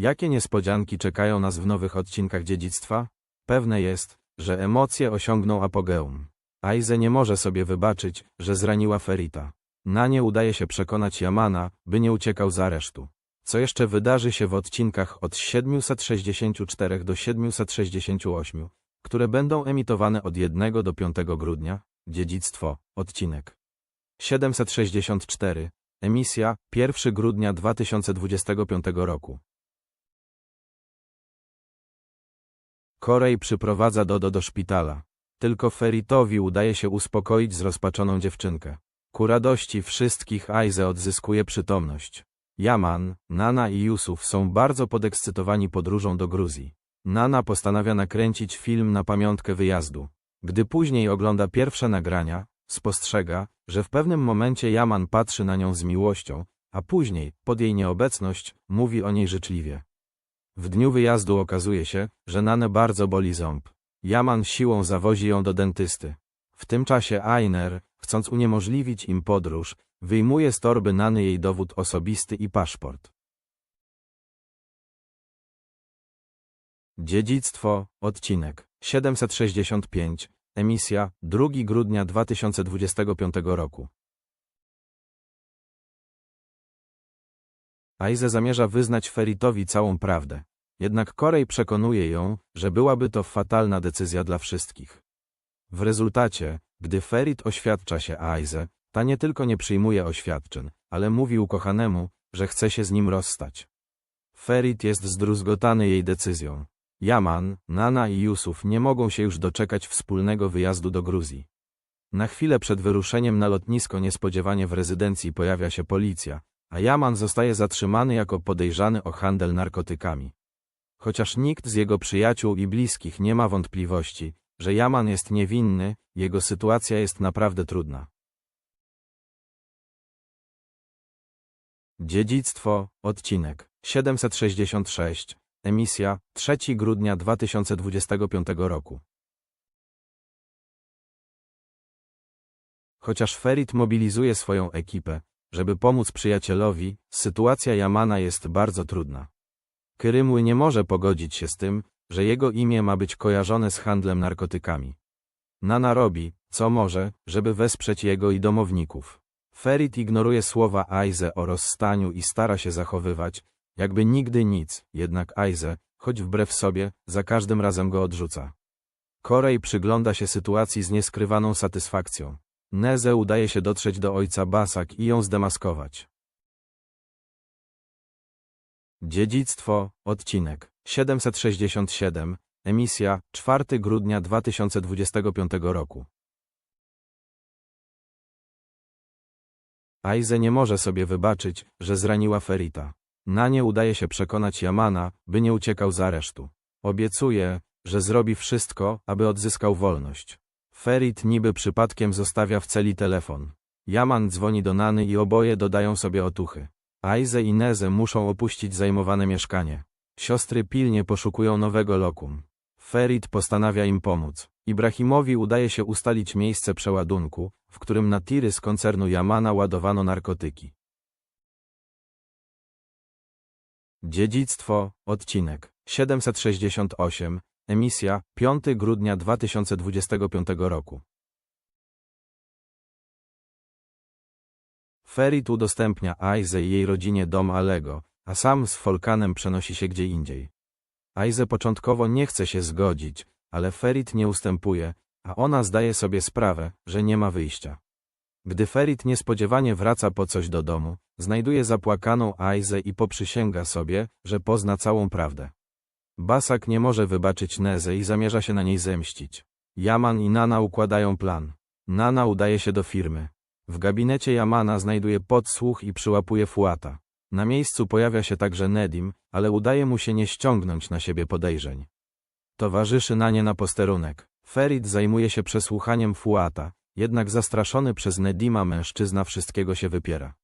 Jakie niespodzianki czekają nas w nowych odcinkach dziedzictwa? Pewne jest, że emocje osiągną apogeum. Aize nie może sobie wybaczyć, że zraniła Ferita. Na nie udaje się przekonać Yamana, by nie uciekał z aresztu. Co jeszcze wydarzy się w odcinkach od 764 do 768, które będą emitowane od 1 do 5 grudnia? Dziedzictwo, odcinek 764, emisja 1 grudnia 2025 roku. Korej przyprowadza Dodo do szpitala. Tylko Feritowi udaje się uspokoić zrozpaczoną dziewczynkę. Ku radości wszystkich Aize odzyskuje przytomność. Yaman, Nana i Yusuf są bardzo podekscytowani podróżą do Gruzji. Nana postanawia nakręcić film na pamiątkę wyjazdu. Gdy później ogląda pierwsze nagrania, spostrzega, że w pewnym momencie Yaman patrzy na nią z miłością, a później, pod jej nieobecność, mówi o niej życzliwie. W dniu wyjazdu okazuje się, że Nanę bardzo boli ząb. Yaman siłą zawozi ją do dentysty. W tym czasie Ainer, chcąc uniemożliwić im podróż, wyjmuje z torby Nany jej dowód osobisty i paszport. Dziedzictwo, odcinek 765, emisja 2 grudnia 2025 roku. Aize zamierza wyznać Feritowi całą prawdę. Jednak Korej przekonuje ją, że byłaby to fatalna decyzja dla wszystkich. W rezultacie, gdy Ferit oświadcza się Aize, ta nie tylko nie przyjmuje oświadczyn, ale mówi ukochanemu, że chce się z nim rozstać. Ferit jest zdruzgotany jej decyzją. Yaman, Nana i Yusuf nie mogą się już doczekać wspólnego wyjazdu do Gruzji. Na chwilę przed wyruszeniem na lotnisko niespodziewanie w rezydencji pojawia się policja, a Yaman zostaje zatrzymany jako podejrzany o handel narkotykami. Chociaż nikt z jego przyjaciół i bliskich nie ma wątpliwości, że Yaman jest niewinny, jego sytuacja jest naprawdę trudna. Dziedzictwo, odcinek 766, emisja 3 grudnia 2025 roku. Chociaż Ferit mobilizuje swoją ekipę, żeby pomóc przyjacielowi, sytuacja Yamana jest bardzo trudna. Kyrymły nie może pogodzić się z tym, że jego imię ma być kojarzone z handlem narkotykami. Nana robi, co może, żeby wesprzeć jego i domowników. Ferit ignoruje słowa Aize o rozstaniu i stara się zachowywać, jakby nigdy nic, jednak Aize, choć wbrew sobie, za każdym razem go odrzuca. Korej przygląda się sytuacji z nieskrywaną satysfakcją. Neze udaje się dotrzeć do ojca Basak i ją zdemaskować. Dziedzictwo, odcinek 767, emisja 4 grudnia 2025 roku. Aize nie może sobie wybaczyć, że zraniła Ferita. Na nie udaje się przekonać Yamana, by nie uciekał z aresztu. Obiecuje, że zrobi wszystko, aby odzyskał wolność. Ferit niby przypadkiem zostawia w celi telefon. Yaman dzwoni do Nany i oboje dodają sobie otuchy. Aize i Neze muszą opuścić zajmowane mieszkanie. Siostry pilnie poszukują nowego lokum. Ferit postanawia im pomóc. Ibrahimowi udaje się ustalić miejsce przeładunku, w którym na tiry z koncernu Yamana ładowano narkotyki. Dziedzictwo, odcinek 768, emisja 5 grudnia 2025 roku. Ferit udostępnia Aize i jej rodzinie dom Alego, a sam z Folkanem przenosi się gdzie indziej. Aize początkowo nie chce się zgodzić, ale Ferit nie ustępuje, a ona zdaje sobie sprawę, że nie ma wyjścia. Gdy Ferit niespodziewanie wraca po coś do domu, znajduje zapłakaną Aize i poprzysięga sobie, że pozna całą prawdę. Basak nie może wybaczyć Neze i zamierza się na niej zemścić. Yaman i Nana układają plan. Nana udaje się do firmy. W gabinecie Yamana znajduje podsłuch i przyłapuje Fuata. Na miejscu pojawia się także Nedim, ale udaje mu się nie ściągnąć na siebie podejrzeń. Towarzyszy na nie na posterunek. Ferit zajmuje się przesłuchaniem Fuata, jednak zastraszony przez Nedima mężczyzna wszystkiego się wypiera.